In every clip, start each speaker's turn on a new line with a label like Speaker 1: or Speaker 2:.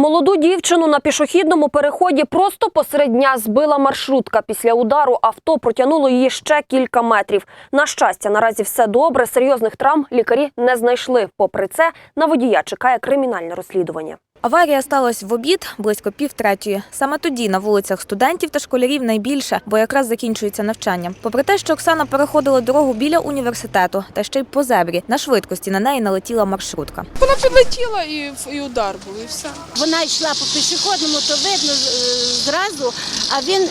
Speaker 1: Молоду дівчину на пішохідному переході просто посеред дня збила маршрутка. Після удару авто протягнуло її ще кілька метрів. На щастя, наразі все добре. Серйозних травм лікарі не знайшли. Попри це, на водія чекає кримінальне розслідування.
Speaker 2: Аварія сталася в обід близько півтретьої. Саме тоді на вулицях студентів та школярів найбільше, бо якраз закінчується навчання. Попри те, що Оксана переходила дорогу біля університету та ще й по зебрі, на швидкості на неї налетіла маршрутка.
Speaker 3: Вона прилетіла і, і удар був, і все.
Speaker 4: Вона йшла по пішохідному, то видно е, зразу, а він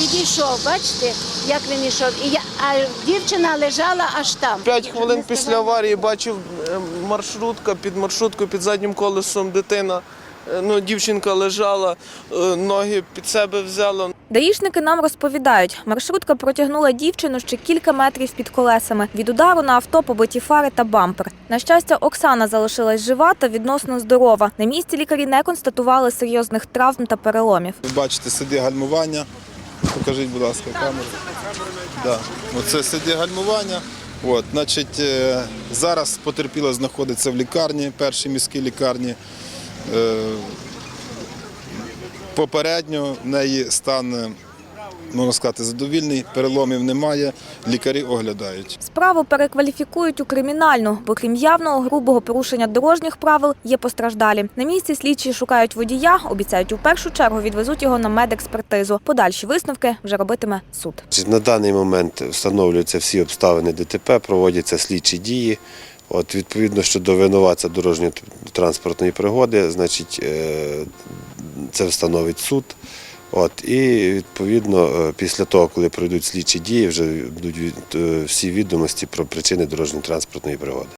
Speaker 4: відійшов, бачите, як він йшов. І я, а дівчина лежала аж там.
Speaker 5: П'ять хвилин після аварії бачив е, маршрутка під маршруткою, під заднім колесом дитина. Е, Ну, дівчинка лежала, е, ноги під себе взяла.
Speaker 2: Даїшники нам розповідають, маршрутка протягнула дівчину ще кілька метрів під колесами. Від удару на авто побиті фари та бампер. На щастя, Оксана залишилась жива та відносно здорова. На місці лікарі не констатували серйозних травм та переломів.
Speaker 6: Ви бачите сліди гальмування. Покажіть, будь ласка, камеру. Да. Оце сліди гальмування. От, значить, е, зараз потерпіла знаходиться в лікарні, першій міській лікарні. Е, Попередньо в неї стан, е, можна сказати, задовільний, переломів немає, лікарі оглядають.
Speaker 2: Справу перекваліфікують у кримінальну, бо крім явного грубого порушення дорожніх правил є постраждалі. На місці слідчі шукають водія, обіцяють у першу чергу відвезуть його на медекспертизу. Подальші висновки вже робитиме суд.
Speaker 7: На даний момент встановлюються всі обставини ДТП, проводяться слідчі дії. От, відповідно, щодо винуватця дорожньої транспортної пригоди, значить, е, це встановить суд. От, і відповідно, е, після того, коли пройдуть слідчі дії, вже будуть е, всі відомості про причини дорожньо-транспортної пригоди.